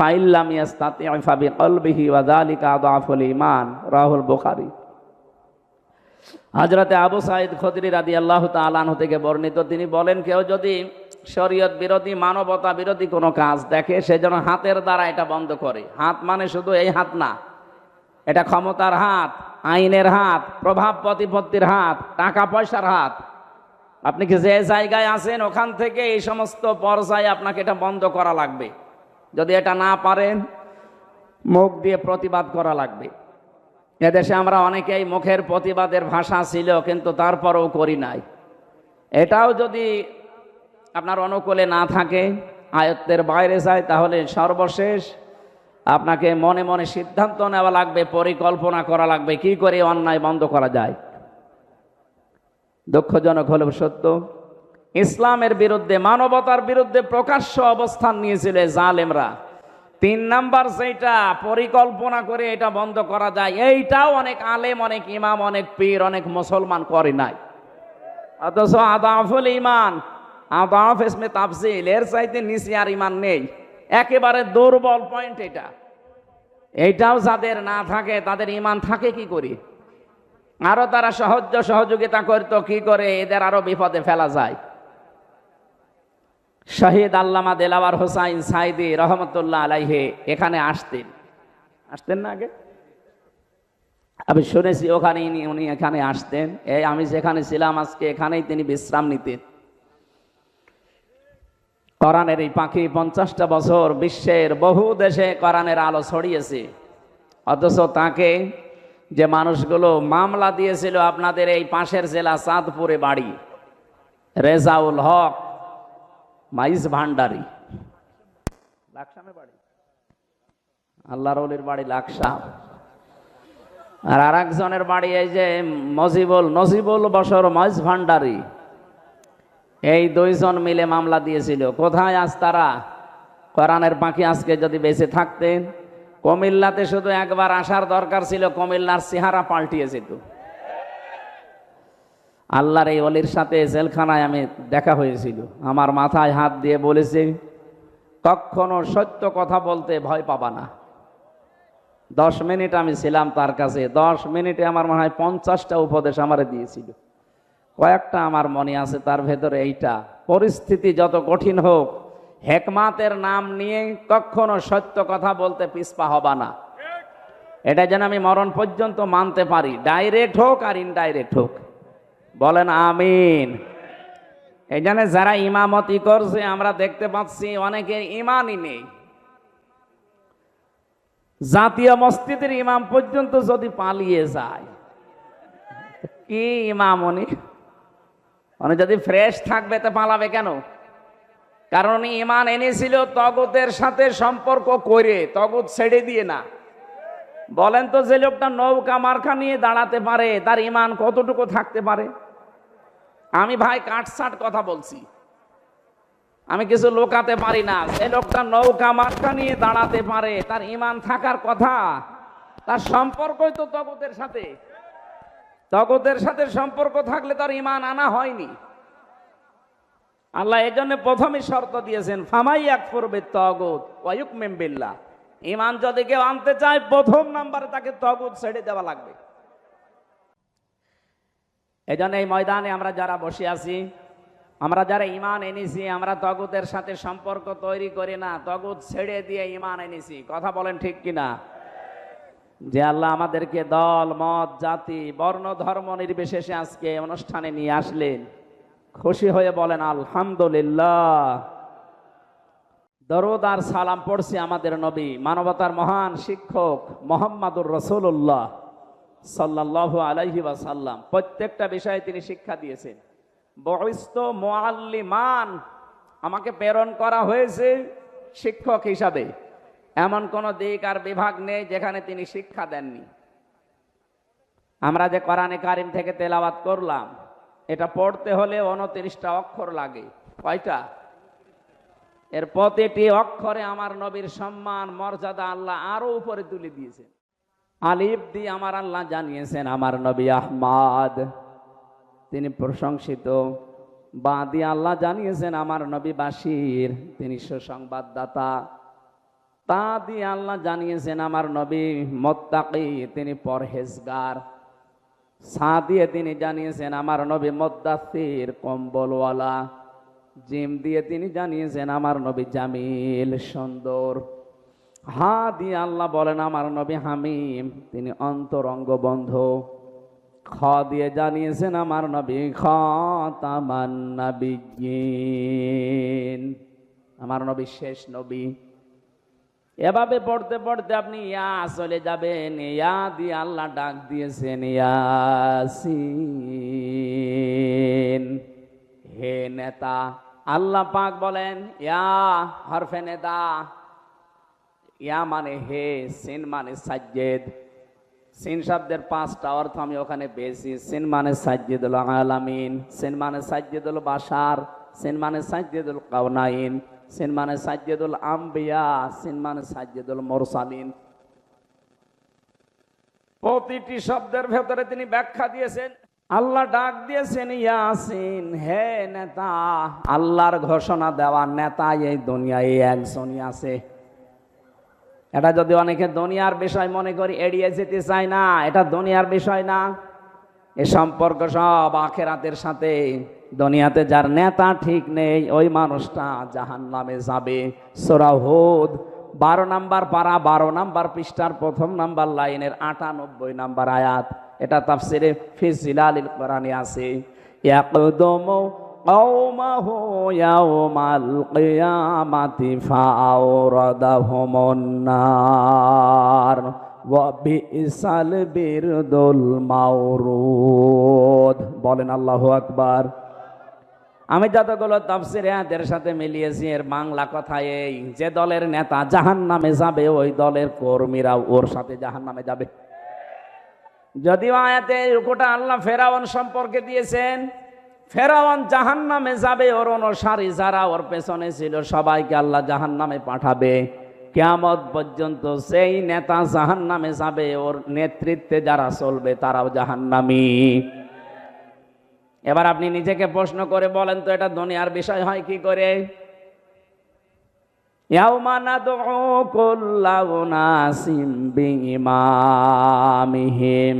ফাইল্লাম আবু সাঈদ খুদরি রাদিয়াল্লাহু তাআলা আনহু থেকে বর্ণিত, তিনি বলেন, কেউ যদি শরীয়ত বিরোধী, মানবতা বিরোধী কোনো কাজ দেখে, সে যেন হাতের দ্বারা এটা বন্ধ করে। হাত মানে শুধু এই হাত না, এটা ক্ষমতার হাত, আইনের হাত, প্রভাব প্রতিপত্তির হাত, টাকা পয়সার হাত। আপনি কি যে জায়গায় আছেন, ওখান থেকে এই সমস্ত পর্যায়ে আপনাকে এটা বন্ধ করা লাগবে। যদি এটা না পারেন, মুখ দিয়ে প্রতিবাদ করা লাগবে। এদেশে আমরা অনেকেই মুখের প্রতিবাদের ভাষা ছিল, কিন্তু তারপরেও করি নাই। এটাও যদি আপনার অনুকূলে না থাকে, আয়ত্তের বাইরে যায়, তাহলে সর্বশেষ আপনাকে মনে মনে সিদ্ধান্ত নেওয়া লাগবে, পরিকল্পনা করা লাগবে, কি করে অন্যায় বন্ধ করা যায়। দুঃখজনক হলেও সত্য। ইসলামের বিরুদ্ধে, মানবতার বিরুদ্ধে প্রকাশ্য অবস্থান নিয়েছিল জালেমরা। তিন নাম্বার যেটা পরিকল্পনা করে এটা বন্ধ করা যায়, এইটাও অনেক আলেম, অনেক ইমাম, অনেক পীর, অনেক মুসলমান করে নাই। অথচ আদাফুল ইমান, আদাফ ইসমে তাফসিল এর চাইতে নিচে আর ইমান নেই। একেবারে দুর্বল পয়েন্ট এটা। এইটাও যাদের না থাকে, তাদের ইমান থাকে কি করি? আরও তারা সহজ সহযোগিতা করতো, কি করে? এদের আরও বিপদে ফেলা যায়। শহীদ আল্লামা দেলাওয়ার হোসাইন সাইদি রহমতুল্লাহ আলাইহে এখানে আসতেন। আসতেন না আগে? আমি শুনেছি ওখানে উনি এখানে আসতেন। এই আমি যেখানে ছিলাম আজকে এখানেই তিনি বিশ্রাম নিতেন। কোরআনের এই পাখি পঞ্চাশটা বছর বিশ্বের বহু দেশে কোরআনের আলো ছড়িয়েছে। অথচ তাকে যে মানুষগুলো মামলা দিয়েছিল আপনাদের এই পাশের জেলা চাঁদপুরে বাড়ি, রেজাউল হক মাইজ ভান্ডারি। লাকসামে বাড়ি। আল্লাহ বাড়ি আর আর একজনের বাড়ি এই যে মজিবুল, নজিবুল বসর মাইজ ভান্ডারি। এই দুইজন মিলে মামলা দিয়েছিল। কোথায় আজ তারা? কোরআনের পাখি আজকে যদি বেঁচে থাকতেন। কুমিল্লাতে শুধু একবার আসার দরকার ছিল, কুমিল্লার চেহারা পাল্টিয়েছে তো আল্লাহর এই অলির সাথে জেলখানায় আমি দেখা হয়েছিল। আমার মাথায় হাত দিয়ে বলেছে, কখনো সত্য কথা বলতে ভয় পাবা না। দশ মিনিট আমি ছিলাম তার কাছে। দশ মিনিটে আমার মনে হয় পঞ্চাশটা উপদেশ আমারে দিয়েছিল। কয়েকটা আমার মনে আছে তার ভেতরে এইটা, পরিস্থিতি যত কঠিন হোক, হেকমাতের নাম নিয়ে কখনো সত্য কথা বলতে পিসপা হবা না। এটা যেন আমি মরণ পর্যন্ত মানতে পারি, ডাইরেক্ট হোক আর ইনডাইরেক্ট হোক। বলেন আমিন। এই জন্য যারা ইমামতি করছে, আমরা দেখতে পাচ্ছি অনেকের ইমানই নেই। জাতীয় মসজিদের ইমাম পর্যন্ত যদি পালিয়ে যায়, কি ইমাম উনি? উনি যদি ফ্রেশ থাকবে, তো পালাবে কেন? কারণ ইমান এনেছিল তগতের সাথে সম্পর্ক করে, তগত ছেড়ে দিয়ে না। বলেন তো যে লোকটা নৌকা মার্কা নিয়ে দাঁড়াতে পারে, তার ইমান কতটুকু থাকতে পারে? আমি ভাই কাটসাট কথা বলছি। আমি কিছু লোকাতে পারি না। যে লোকটা নৌকা মার্কা নিয়ে দাঁড়াতে পারে, তার ইমান থাকার কথা, তার সম্পর্কই তো তগতের সাথে। তগতের সাথে সম্পর্ক থাকলে তার ইমান আনা হয়নি। আল্লাহ এই জন্য প্রথমে শর্ত দিয়েছেন ফামাই এক করবে তগত ওয়ুক মেম্বিল্লা ইমান যদি কেউ আনতে চায়, প্রথম নাম্বারে তাকে তগুদ ছেড়ে দেওয়া লাগবে। এই এই ময়দানে আমরা যারা বসে আছি, আমরা যারা ইমান এনেছি, আমরা তগুতের সাথে সম্পর্ক তৈরি করি না তগুত ছেড়ে দিয়ে ইমান এনেছি। কথা বলেন ঠিক কিনা? যে আল্লাহ আমাদেরকে দল, মত, জাতি, বর্ণ, ধর্ম নির্বিশেষে আজকে অনুষ্ঠানে নিয়ে আসলেন। খুশি হয়ে বলেন, আলহামদুলিল্লাহ। দরদ আর সালাম পড়ছি আমাদের নবী, মানবতার মহান শিক্ষক মোহাম্মদুর রসুল্লাহ সাল্লাহ আলাইহি ওয়াসাল্লাম। প্রত্যেকটা বিষয়ে তিনি শিক্ষা দিয়েছেন। বহিস্ত মোয়াল্লিমান আমাকে প্রেরণ করা হয়েছে শিক্ষক হিসাবে। এমন কোন দিক আর বিভাগ নেই যেখানে তিনি শিক্ষা দেননি। আমরা যে কোরআনে কারিম থেকে তেলাওয়াত করলাম, এটা পড়তে হলে উনত্রিশটা অক্ষর লাগে। কয়টা? এর প্রতিটি অক্ষরে আমার নবীর সম্মান, মর্যাদা আল্লাহ আরও উপরে তুলে দিয়েছেন। আলিফ দিয়ে আমার আল্লাহ জানিয়েছেন, আমার নবী আহমাদ। তিনি প্রশংসিত। বা দিয়ে আল্লাহ জানিয়েছেন, আমার নবী বাসির তিনি সুসংবাদদাতা। তা দিয়ে আল্লাহ জানিয়েছেন, আমার নবী মোত্তাকি। তিনি পরহেজগার। সা দিয়ে তিনি জানিয়েছেন, আমার নবী মোদ্দাসির কম্বলওয়ালা। জিম দিয়ে তিনি জানিয়েছেন, আমার নবী জামিল সুন্দর। হা দিয়ে আল্লাহ বলেন, আমার নবী হামিম। তিনি অন্তরঙ্গ বন্ধ। খ দিয়ে জানিয়েছেন, আমার নবী খাতামান নবিয়্যিন। আমার নবী শেষ নবী। এভাবে পড়তে পড়তে আপনি, ইয়া চলে যাবেন। ইয়া দিয়ে আল্লাহ ডাক দিয়েছেন, ইয়াসিন। হে নেতা, আল্লাহ পাক বলেন, ইয়া হরফে নেতা ইয়া মানে হে, সিন মানে সাজ্জেদ। সিন শব্দের পাঁচটা অর্থ আমি ওখানে পেয়েছি, সিন মানে সাজ্জেদুল আলামিন, সিন মানে সাজ্জেদুল বাসার সিন মানে সাজ্জেদুল কাউনাইন সিন মানে সাজ্জেদুল আম্বিয়া, সিন মানে সাজ্জেদুল মোরসালিন। প্রতিটি শব্দের ভেতরে তিনি ব্যাখ্যা দিয়েছেন আল্লাহ ডাক দিয়েছেন, ইয়াসিন, হে নেতা, আল্লাহর ঘোষণা দেওয়া নেতা এই দুনিয়ায় একজনই আছে। এটা যদি অনেকে দুনিয়ার বিষয় মনে করি এড়িয়ে যেতে চায় না, এটা দুনিয়ার বিষয় না। এ সম্পর্ক সব আখেরাতের সাথে। দুনিয়াতে যার নেতা ঠিক নেই, ওই মানুষটা জাহান নামে যাবে সোরাহুদ বারো নাম্বার পারা, বারো নাম্বার পৃষ্ঠার প্রথম নাম্বার লাইনের আটানব্বই নাম্বার আয়াত। এটা তাফসিরে ফিজিলালিল কোরআনে আছে ইয়াকদম قومه يوم القيامة فأوردهم النار وبئس البرد المورود বলেন আল্লাহু আকবার আমি যতগুলো তাফসির এদের সাথে মিলিয়েছি এর বাংলা কথা এই যে দলের নেতা জাহান নামে যাবে ওই দলের কর্মীরা ওর সাথে জাহান নামে যাবে যদিও আয়াতে রুকুটা আল্লাহ ফেরাওয়ান সম্পর্কে দিয়েছেন ফেরাউন জাহান নামে যাবে, ওর অনুসারী যারা ওর পেছনে ছিল সবাইকে আল্লাহ জাহান নামে পাঠাবে। কেয়ামত পর্যন্ত সেই নেতা জাহান নামে যাবে, ওর নেতৃত্বে যারা চলবে তারাও জাহান্নামী। এবার আপনি নিজেকে প্রশ্ন করে বলেন তো, এটা দুনিয়ার বিষয় হয় কি করে? নাদউ কুল্লা উনাসিম বিইমামিহিম।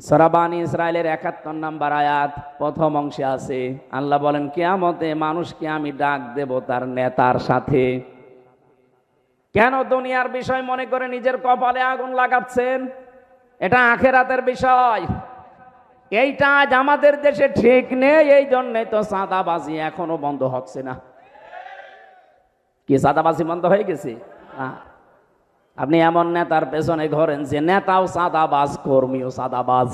সরাবানি ইসরায়েলের একাত্তর নাম্বার আয়াত, প্রথম অংশে আছে, আল্লাহ বলেন, কেয়ামতে মানুষকে আমি ডাক দেব তার নেতার সাথে। কেন দুনিয়ার বিষয় মনে করে নিজের কপালে আগুন লাগাচ্ছেন? এটা আখেরাতের বিষয়। এইটা আজ আমাদের দেশে ঠিক নেই এই জন্যে তো সাদাবাজি এখনও বন্ধ হচ্ছে না। কি সাদাবাজি বন্ধ হয়ে গেছে? আপনি এমন নেতার পেছনে ঘরেন যে নেতাও সাদাবাজ কর্মীও সাদাবাজ।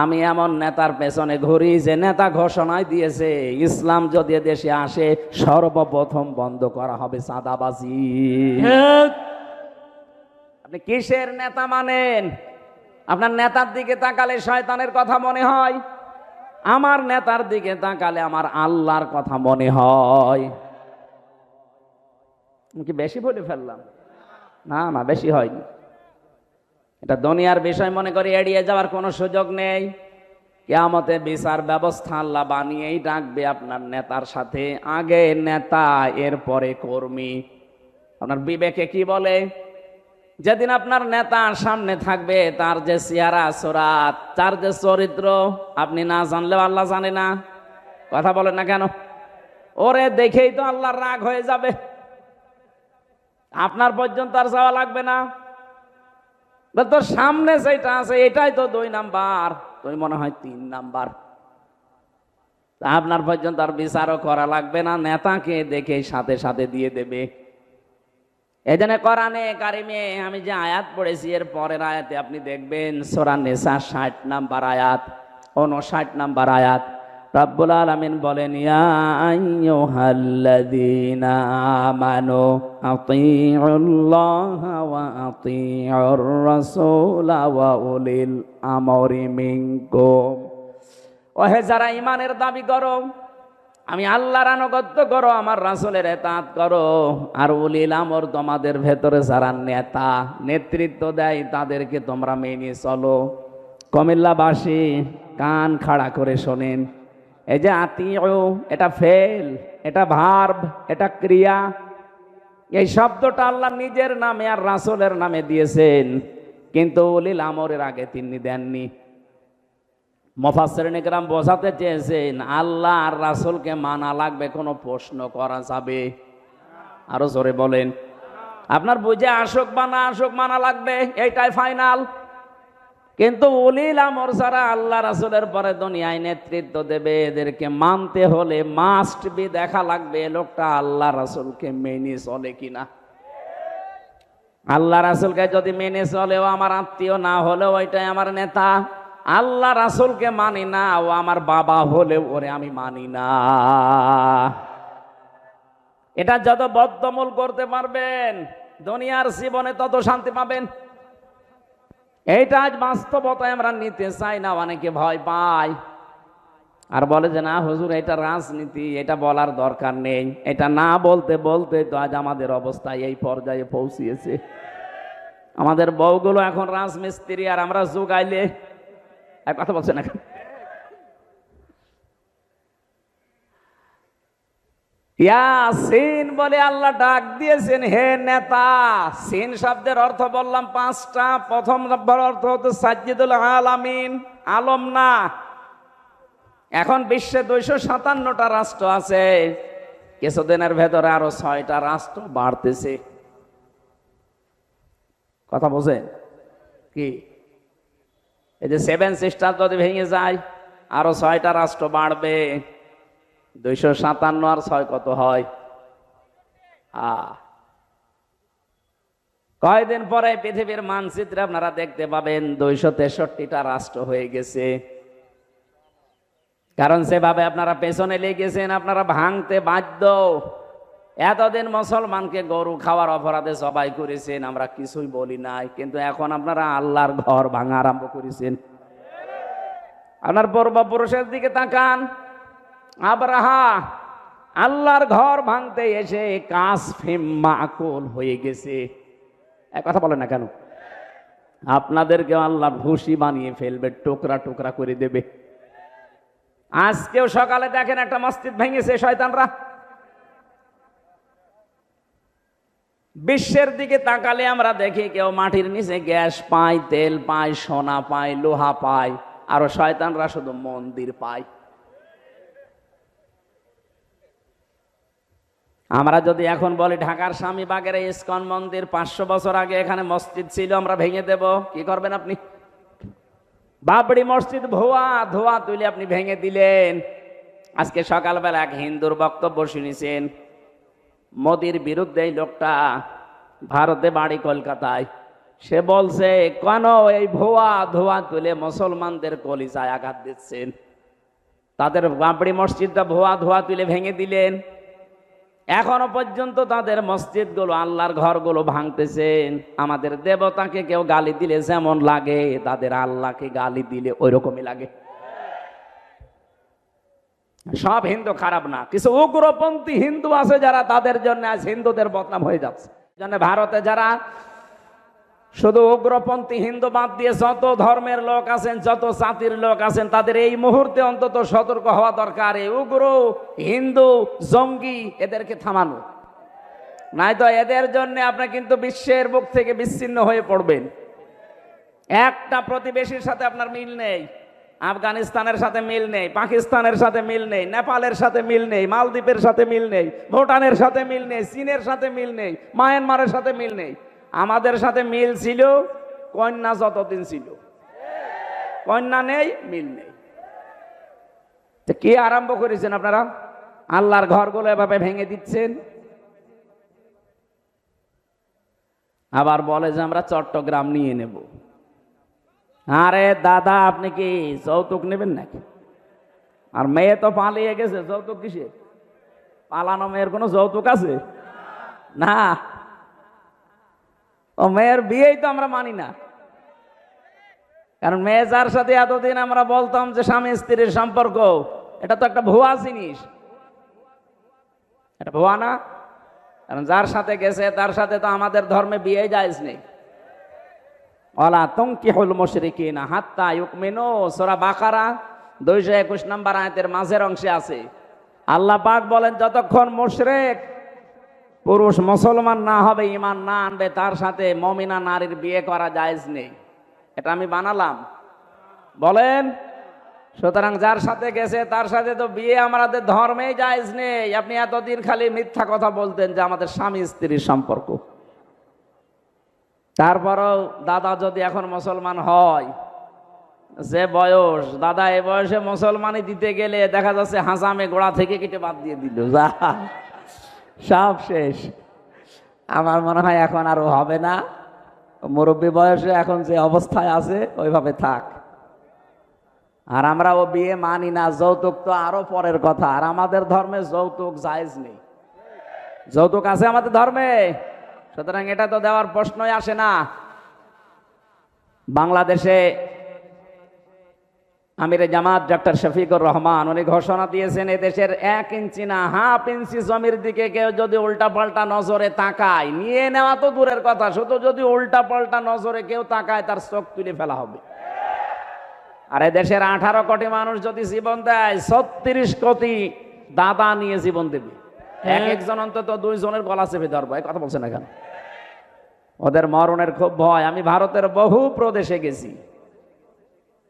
আমি এমন নেতার পেছনে ঘুরি যে নেতা ঘোষণায় দিয়েছে ইসলাম যদি দেশে আসে সর্বপ্রথম বন্ধ করা হবে সাদাবাজি। আপনি কিসের নেতা মানেন? আপনার নেতার দিকে তাকালে শয়তানের কথা মনে হয়। আমার নেতার দিকে তাকালে আমার আল্লাহর কথা মনে হয়। আমি কি বেশি বলে ফেললাম? না না, বেশি হয়নি। এটা দুনিয়ার বিষয় মনে করি, এড়িয়ে যাওয়ার কোনো সুযোগ নেই। কেয়ামতে বিচার ব্যবস্থা আল্লাহ বানিয়েই ডাকবে আপনার নেতার সাথে। আগে নেতা, এরপরে কর্মী। আপনার বিবেকে কি বলে? যেদিন আপনার নেতা সামনে থাকবে, তার যে চেহারা সোরাত, তার যে চরিত্র, আপনি না জানলেও আল্লাহ জানে না। কথা বলেন না কেন? ওরে দেখেই তো আল্লাহর রাগ হয়ে যাবে। আপনার পর্যন্ত আর যাওয়া লাগবে না। তোর সামনে যেটা আছে, এটাই তো দুই নাম্বার। তুই মনে হয় তিন নাম্বার। আপনার পর্যন্ত আর বিচারও করা লাগবে না, নেতাকে দেখে সাথে সাথে দিয়ে দেবে। এই জন্য কোরআনে কারিমে আমি যে আয়াত পড়েছি, এর পরের আয়াতে আপনি দেখবেন সোরা নেশা ষাট নাম্বার আয়াত ষাট নাম্বার আয়াত। রব্বুল আলামিন বলেন, ইয়া আইয়ুহাল্লাযীনা আমানু ওয়া আতিউর রাসূলা ওয়া উলিল আমরি মিনকুম। ওহে, যারা ইমানের দাবি করো, আমি আল্লাহর আনুগত্য করো, আমার রাসুলের এতাত করো, আর উলিল আমর তোমাদের ভেতরে যারা নেতা নেতৃত্ব দেয়, তাদেরকে তোমরা মেনে চলো। কমিল্লাবাসী, কান খাড়া করে শোনেন। এই যে আত্মীয় এটা ফেল, এটা ভার্ব, এটা ক্রিয়া এই শব্দটা আল্লাহ নিজের নামে আর রাসূলের নামে দিয়েছেন। কিন্তু অলিল আমরের আগে তিনি দেননি। মফাসরিন একরাম বোঝাতে চেয়েছেন, আল্লাহ আর রাসুলকে মানা লাগবে, কোনো প্রশ্ন করা যাবে? আরও জোরে বলেন। আপনার বুঝে আসুক বা না আসুক মানা লাগবে, এইটাই ফাইনাল কিন্তু উলিল আমর ছাড়া আল্লাহ রাসূলের পরে দুনিয়ায় নেতৃত্ব দেবে, এদেরকে মানতে হলে মাস্ট বি দেখা লাগবে লোকটা আল্লাহ রাসুলকে মেনে চলে কিনা। আল্লাহ রাসুলকে যদি মেনে চলেও আমার আত্মীয় না হলেও ওইটাই আমার নেতা। আল্লাহ রাসূলকে মানি না, ও আমার বাবা হলেও ওরে আমি মানি না। এটা যত বদ্ধমূল করতে পারবেন, দুনিয়ার জীবনে তত শান্তি পাবেন। এইটা আজ বাস্তবতায় আমরা নিতে চাই না, অনেকে ভয় পায়। আর বলে যে, না, হুজুর, এটা রাজনীতি, এটা বলার দরকার নেই। এটা না বলতে বলতে তো আজ আমাদের অবস্থা এই পর্যায়ে পৌঁছিয়েছে। আমাদের বউগুলো এখন রাজমিস্ত্রি, আর আমরা যোগাইলে এক কথা বলছে এখন ইয়াসিন বলে আল্লাহ ডাক দিয়েছেন, হে নেতা, সিন শব্দের অর্থ বললাম পাঁচটা। প্রথম অর্থ হতো সাজ্জিদুল আলামিন, আলম না। এখন বিশ্বে দুইশো সাতান্নটা রাষ্ট্র আছে, কিছুদিনের ভেতরে আরও ছয়টা রাষ্ট্র বাড়তেছে। কথা বোঝেন? কি? এই যে সেভেন সিস্টার যদি ভেঙে যায়, আরও ছয়টা রাষ্ট্র বাড়বে। দুইশো সাতান্ন আর ছয় কত হয়? কয়দিন পরে পৃথিবীর মানচিত্রে আপনারা দেখতে পাবেন দুইশো তেষট্টিটা রাষ্ট্র হয়ে গেছে। কারণ সেভাবে আপনারা পেছনে লেগেছেন, আপনারা ভাঙতে বাধ্য। এতদিন মুসলমানকে গরু খাওয়ার অপরাধে সবাই করেছেন, আমরা কিছুই বলি নাই। কিন্তু এখন আপনারা আল্লাহর ঘর ভাঙা আরম্ভ করেছেন। আপনার পূর্বপুরুষের দিকে তাকান। আবরাহা, আল্লাহর ঘর ভাঙতে এসে কাজ মাকুল হয়ে গেছে। এক কথা বলে না কেন? আপনাদেরকে আল্লাহ ভুসি বানিয়ে ফেলবে, টুকরা টুকরা করে দেবে। আজকেও সকালে দেখেন একটা মসজিদ ভেঙেছে শয়তানরা। বিশ্বের দিকে তাকালে আমরা দেখি কেউ মাটির নিচে গ্যাস পায়, তেল পায়, সোনা পায়, লোহা পায়, আরও শয়তানরা শুধু মন্দির পায়। আমরা যদি এখন বলি ঢাকার স্বামীবাগের ইস্কন মন্দির পাঁচশো বছর আগে এখানে মসজিদ ছিল, আমরা ভেঙে দেব। কি করবেন আপনি? বাবরি মসজিদ ভুয়া ধোয়া তুলে আপনি ভেঙে দিলেন। আজকে সকালবেলা এক হিন্দুর বক্তব্য শুনেছেন, মোদির বিরুদ্ধে এই লোকটা ভারতে বাড়ি কলকাতায়। সে বলছে, কেন এই ভুয়া ধোয়া তুলে মুসলমানদের কলিজায় আঘাত দিচ্ছেন? তাদের বাবরি মসজিদটা ভুয়া ধোয়া তুলে ভেঙে দিলেন। এখনও পর্যন্ত তাদের মসজিদগুলো, আল্লাহর ঘরগুলো ভাঙতেছেন। আমাদের দেবতাকে কেউ গালি দিলে যেমন লাগে, তাদের আল্লাহকে গালি দিলে ওই রকমই লাগে। সব হিন্দু খারাপ না। কিছু উগ্রপন্থী হিন্দু আছে যারা তাদের জন্য আজ হিন্দুদের বদনাম হয়ে যাচ্ছে। জন্য ভারতে যারা শুধু উগ্রপন্থী হিন্দু বাদ দিয়ে যত ধর্মের লোক আছেন, যত জাতির লোক আছেন, তাদের এই মুহূর্তে অন্তত সতর্ক হওয়া দরকার। এই উগ্র, হিন্দু, জঙ্গি, এদেরকে থামানো। নাই তো এদের জন্য আপনি কিন্তু বিশ্বের বুক থেকে বিচ্ছিন্ন হয়ে পড়বেন। একটা প্রতিবেশীর সাথে আপনার মিল নেই, আফগানিস্তানের সাথে মিল নেই, পাকিস্তানের সাথে মিল নেই, নেপালের সাথে মিল নেই, মালদ্বীপের সাথে মিল নেই, ভুটানের সাথে মিল নেই, চীনের সাথে মিল নেই, মায়ানমারের সাথে মিল নেই। আমাদের সাথে মিল ছিল, কন্যা যতদিন ছিল। কন্যা নেই, মিল নেই। তো কি আরম্ভ করেছেন আপনারা? আল্লাহর ঘরগুলো এভাবে ভেঙে দিচ্ছেন। আবার বলে যে আমরা চট্টগ্রাম নিয়ে নেব। আরে দাদা, আপনি কি যৌতুক নেবেন নাকি? আর মেয়ে তো পালিয়ে গেছে, যৌতুক কিসে পালানো মেয়ের কোনো যৌতুক আছে? না। ও মেয়ের বিয়েই তো আমরা মানি না। কারণ মেয়ে যার সাথে এতদিন আমরা বলতাম যে স্বামী স্ত্রীর সম্পর্ক, এটা তো একটা ভুয়া জিনিস। এটা ভুয়া না? কারণ যার সাথে গেছে, তার সাথে তো আমাদের ধর্মে বিয়ে যায়জ নেই। অলা তঙ্কি হল মশরিকি না হাত্তা ইউকমিনো। সোরা বাকারা দুইশো একুশ নম্বর আয়তের মাঝের অংশে আছে। আল্লাহ পাক বলেন, যতক্ষণ মুশরেক পুরুষ মুসলমান না হবে ইমান না আনবে, তার সাথে মমিনা নারীর বিয়ে করা জায়েজ নেই। এটা আমি বানালাম। বলেন, সুতরাং যার সাথে গেছে, তার সাথে তো বিয়ে আমাদের ধর্মেই জায়েজ নেই। আপনি এতদিন খালি মিথ্যা কথা বলতেন যে আমাদের স্বামী স্ত্রীর সম্পর্ক। তারপরও দাদা যদি এখন মুসলমান হয়, যে বয়স, দাদা এ বয়সে মুসলমানই দিতে গেলে দেখা যাচ্ছে হাসামে গোড়া থেকে কেটে বাদ দিয়ে দিল। যা। সব শেষ। আমার মনে হয় এখন আর ও হবে না। মুরব্বী বয়সে এখন যে অবস্থায় আছে, ওইভাবে থাক। আর আমরা ও বিয়ে মানি না, যৌতুক তো আরও পরের কথা। আর আমাদের ধর্মে যৌতুক জায়েজ নেই। যৌতুক আছে আমাদের ধর্মে। সুতরাং এটা তো দেওয়ার প্রশ্নই আসে না। বাংলাদেশে আমিরে জামাত ডক্টর শফিকুর রহমান উনি ঘোষণা দিয়েছেন এদেশের এক ইঞ্চি না হাফ ইঞ্চি জমির দিকে কেউ যদি উল্টা পাল্টা নজরে তাকায় নিয়ে নেওয়া তো দূরের কথা শুধু যদি উল্টা পাল্টা নজরে কেউ তাকায় তার চোখ তুলে ফেলা হবে। আর দেশের আঠারো কোটি মানুষ যদি জীবন দেয় ছত্রিশ কোটি দাদা নিয়ে জীবন দেবে। এক একজন অন্তত দুইজনের গলা চেপে ধরবো এই কথা বলছেন এখানে ওদের মরণের খুব ভয়। আমি ভারতের বহু প্রদেশে গেছি।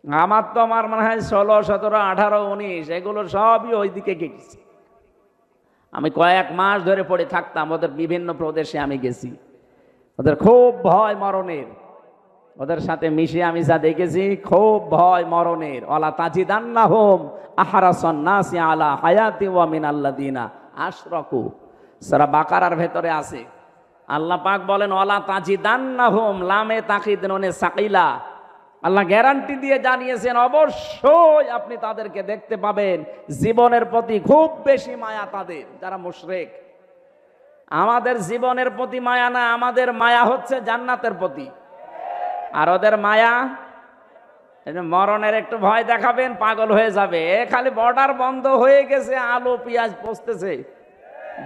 আমার তো আমার মনে হয় ষোলো, সতেরো, আঠারো, উনিশ, এগুলো সবই ওই দিকে গেছি। আমি কয়েক মাস ধরে পড়ে থাকতাম, ওদের বিভিন্ন প্রদেশে আমি গেছি। ওদের খুব ভয় মরণের। ওদের সাথে মিশে আমি যা দেখেছি, খুব ভয় মরণের। অলা তাজিদান্না হোম আহারাসন নাসি আলা হায়াতি ওয়া মিন আল্লাদিনা আশরাকু। সারা বাকারার ভেতরে আছে। আল্লাহ পাক বলেন অলা তাজিদান্না হোম লামে তাকিদ ননে সাকিলা। আল্লাহ গ্যারান্টি দিয়ে জানিয়েছেন, অবশ্যই আপনি তাদেরকে দেখতে পাবেন। জীবনের প্রতি খুব বেশি মায়া তাদের, যারা মুশরেক। আমাদের জীবনের প্রতি মায়া না, আমাদের মায়া হচ্ছে জান্নাতের প্রতি। আর ওদের মায়া মরণের একটু ভয় দেখাবেন, পাগল হয়ে যাবে। খালি বর্ডার বন্ধ হয়ে গেছে, আলু, পেঁয়াজ পচতেছে।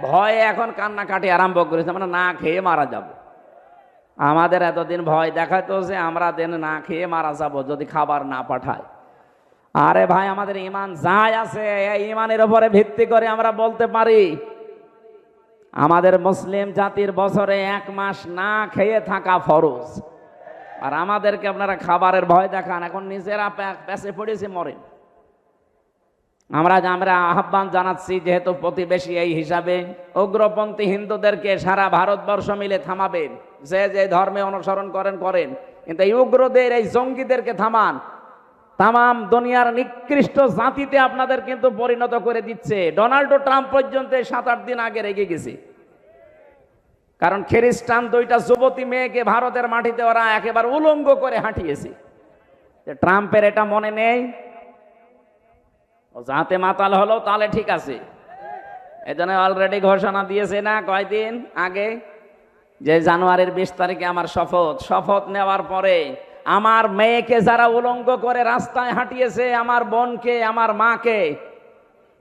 ভয়ে এখন কান্নাকাটি আরম্ভ করেছে মানে না খেয়ে মারা যাব। আমাদের এতদিন ভয় দেখাতো যে আমরা দেন না খেয়ে মারা যাব যদি খাবার না পাঠায়। আরে ভাই, আমাদের ইমান যাই আছে, এই ইমানের উপরে ভিত্তি করে আমরা বলতে পারি। আমাদের মুসলিম জাতির বছরে এক মাস না খেয়ে থাকা ফরজ। আর আমাদেরকে আপনারা খাবারের ভয় দেখান, এখন নিজেরা প্যা- প্যাসে পড়েছে মরেন। আমরা আমরা আহ্বান জানাচ্ছি, যেহেতু প্রতিবেশী এই হিসাবে, উগ্রপন্থী হিন্দুদেরকে সারা ভারতবর্ষ মিলে থামাবেন। যে যে ধর্মে অনুসরণ করেন করেন। কিন্তু এই উগ্রদের, এই জঙ্গিদেরকে থামান। তাম দুনিয়ার নিকৃষ্ট জাতিতে আপনাদের কিন্তু পরিণত করে দিচ্ছে। ডোনাল্ড ট্রাম্প পর্যন্ত সাত আট দিন আগে রেগে গেছে। কারণ খ্রিস্টান দুইটা যুবতী মেয়েকে ভারতের মাটিতে ওরা একেবারে উলঙ্গ করে হাঁটিয়েছে। ট্রাম্পের এটা মনে নেই। যাতে মাতাল হলো, তাহলে ঠিক আছে। এজন্য অলরেডি ঘোষণা দিয়েছে না কয়দিন আগে? যে জানুয়ারির বিশ তারিখে আমার শপথ শপথ নেওয়ার পরে আমার মেয়েকে যারা উলঙ্গ করে রাস্তায় হাঁটিয়েছে, আমার বোনকে, আমার মাকে,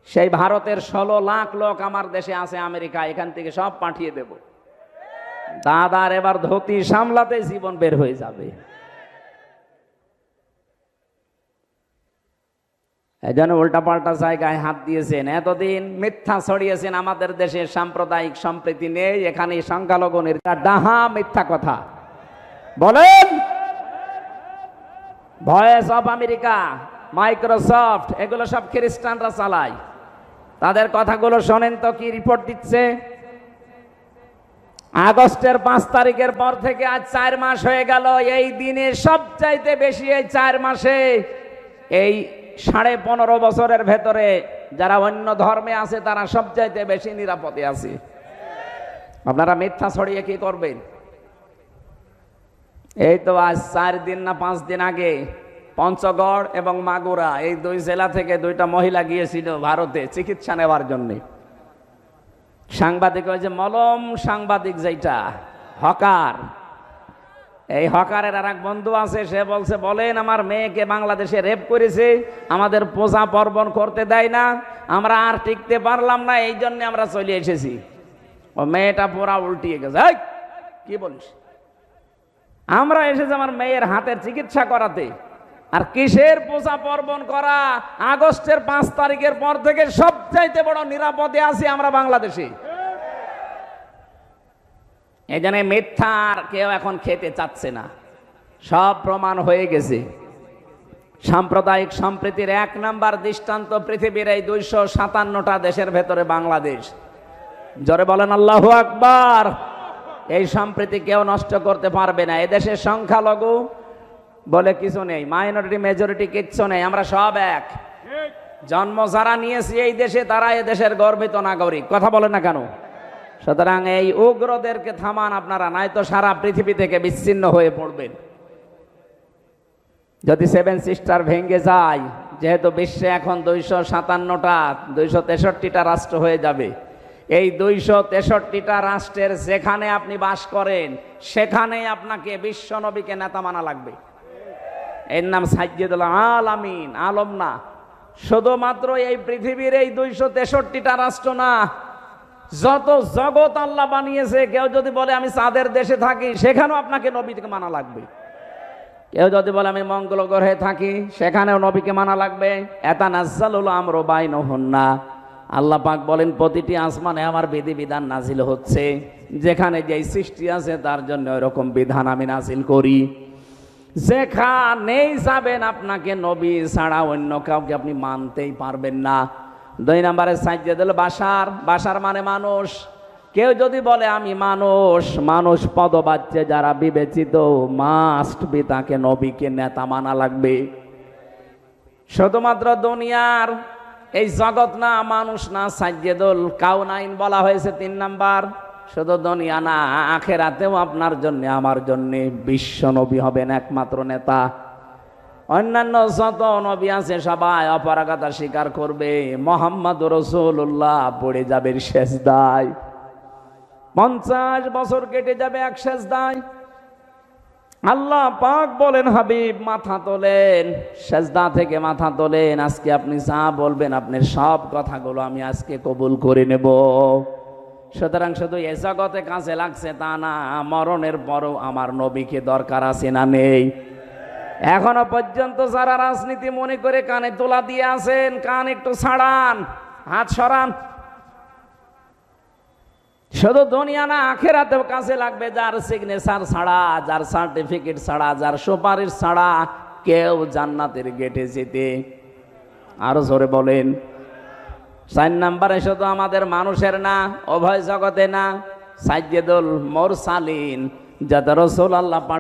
সেই ভারতের ষোলো লাখ লোক আমার দেশে আছে আমেরিকা, এখান থেকে সব পাঠিয়ে দেব। দাদার এবার ধুতি সামলাতে জীবন বের হয়ে যাবে। জন্য উল্টাপাল্টা জায়গায় হাত দিয়েছেন। এতদিন মিথ্যা ছড়িয়েছেন আমাদের দেশে, সাম্প্রদায়িক সম্প্রীতি নেই এখানে সংখ্যালঘু ডাহা মিথ্যা কথা। বলেন! ভয়েস অফ আমেরিকা, মাইক্রোসফট, এগুলো সব খ্রিস্টানরা চালায়। তাদের কথাগুলো শোনেন তো কি রিপোর্ট দিচ্ছে? আগস্টের পাঁচ তারিখের পর থেকে আজ চার মাস হয়ে গেল, এই দিনে সবচাইতে বেশি এই চার মাসে এই সাড়ে পনেরো বছরের ভেতরে যারা অন্য ধর্মে আছে, তারা সবচাইতে বেশি নিরাপদে আছে। আপনারা মিথ্যা ছড়িয়ে কি করবেন? এই তো আজ চার দিন না পাঁচ দিন আগে পঞ্চগড় এবং মাগুরা, এই দুই জেলা থেকে দুইটা মহিলা গিয়েছিল ভারতে চিকিৎসা নেওয়ার জন্যে। সাংবাদিক যে মলম সাংবাদিক যেটা হকার। এই হকারের আর এক বন্ধু আছে, সে বলছে, বলেন, আমার মেয়েকে বাংলাদেশে রেপ করেছে, আমাদের পূজা পার্বণ করতে দেয় না, আমরা আর টিকতে পারলাম না, এই জন্য আমরা চলে এসেছি। ও মেয়েটা পুরা উল্টিয়ে গেছে কি বলিস? আমরা এসেছি আমার মেয়ের হাতের চিকিৎসা করাতে, আর কিসের পূজা পার্বণ করা? আগস্টের পাঁচ তারিখের পর থেকে সবচাইতে বড় নিরাপদে আছি আমরা বাংলাদেশে। এই জন্য মিথ্যার কেউ এখন খেতে চাচ্ছে না। সব প্রমাণ হয়ে গেছে। সাম্প্রদায়িক সম্প্রীতির এক নাম্বার দৃষ্টান্ত পৃথিবীর এই দুইশো সাতান্নটা দেশের ভেতরে বাংলাদেশ। জোরে বলেন আল্লাহ আকবার! এই সম্প্রীতি কেউ নষ্ট করতে পারবে না। এদেশের সংখ্যালঘু বলে কিছু নেই মাইনরিটি মেজরিটি কিচ্ছু নেই আমরা সব এক। জন্ম যারা নিয়েছি এই দেশে তারা এদেশের গর্বিত নাগরিক। কথা বলে না কেন? সুতরাং এই উগ্রদেরকে থামান আপনারা, নাই তো সারা পৃথিবী থেকে বিচ্ছিন্ন হয়ে পড়বেন। যদি সেভেন সিস্টার ভেঙে যায়, যেহেতু বিশ্বে এখন দুইশো সাতান্নটা, দুইশো তেষট্টিটা রাষ্ট্র হয়ে যাবে। এই দুইশো তেষট্টিটা রাষ্ট্রের যেখানে আপনি বাস করেন সেখানে আপনাকে বিশ্ব নবীকে নেতা মানা লাগবে। এর নাম সাজ্জেদুল আলামিন, আলম না। শুধুমাত্র এই পৃথিবীর এই দুইশো তেষট্টিটা রাষ্ট্র না যত জগৎ আল্লাহ বানিয়েছে, কেউ যদি বলে আমি চাঁদের দেশে থাকি, সেখানেও আপনাকে নবীকে মানা লাগবে। কেউ যদি বলে আমি মঙ্গল গ্রহে থাকি, সেখানেও নবীকে মানা লাগবে। এতা নাজ্জালুল আমর বাইন না আল্লাহ পাক বলেন, প্রতিটি আসমানে আমার বিধিবিধান নাজিল হচ্ছে। যেখানে যেই সৃষ্টি আছে, তার জন্য ওইরকম বিধান আমি নাজিল করি। যেখানেই যাবেন, আপনাকে নবী ছাড়া অন্য কাউকে আপনি মানতেই পারবেন না। দুই নম্বরে সাজ্জেদুল বাসার বাসার মানে মানুষ। কেউ যদি বলে, আমি মানুষ। মানুষ পদবাচ্যে যারা বিবেচিত মাস্ট বি তাকে নবীকে নেতা মানা লাগবে। শুধুমাত্র দুনিয়ার এই জগৎ না, মানুষ না, সাজ্জেদুল কাউনাইন বলা হয়েছে তিন নাম্বার। শুধু দুনিয়া না, আখেরাতেও আপনার জন্য, আমার জন্য বিশ্ব নবী হবেন একমাত্র নেতা। অন্যান্য যত নবী আছে সবাই অপারগতা স্বীকার করবে। মোহাম্মদ রসুল্লাহ পড়ে যাবে শেষ দায় পঞ্চাশ বছর কেটে যাবে এক শেষ দায় আল্লাহ পাক বলেন, হাবিব, মাথা তোলেন। সেজদা থেকে মাথা তোলেন। আজকে আপনি যা বলবেন, আপনার সব কথাগুলো আমি আজকে কবুল করে নেব। সুতরাং শুধু এ জগতে লাগছে তা না, মরণের পরও আমার নবীকে দরকার আছে না নেই। এখনও পর্যন্ত যারা রাজনীতি মনে করে কানে তোলা দিয়ে আছেন, কান একটু ছাড়ান, হাত সরান। শুধু দুনিয়া না, আখেরাতেও কাছে লাগবে যার সিগনেচার ছাড়া, যার সার্টিফিকেট ছাড়া, যার সুপারিশ ছাড়া কেউ জান্নাতের গেটে যেতে আরও জোরে বলেন। চার নাম্বারে শুধু আমাদের মানুষের না অভয় জগতে না সাজ্জেদুল মোরসালিন যাদের রসুল আল্লাহ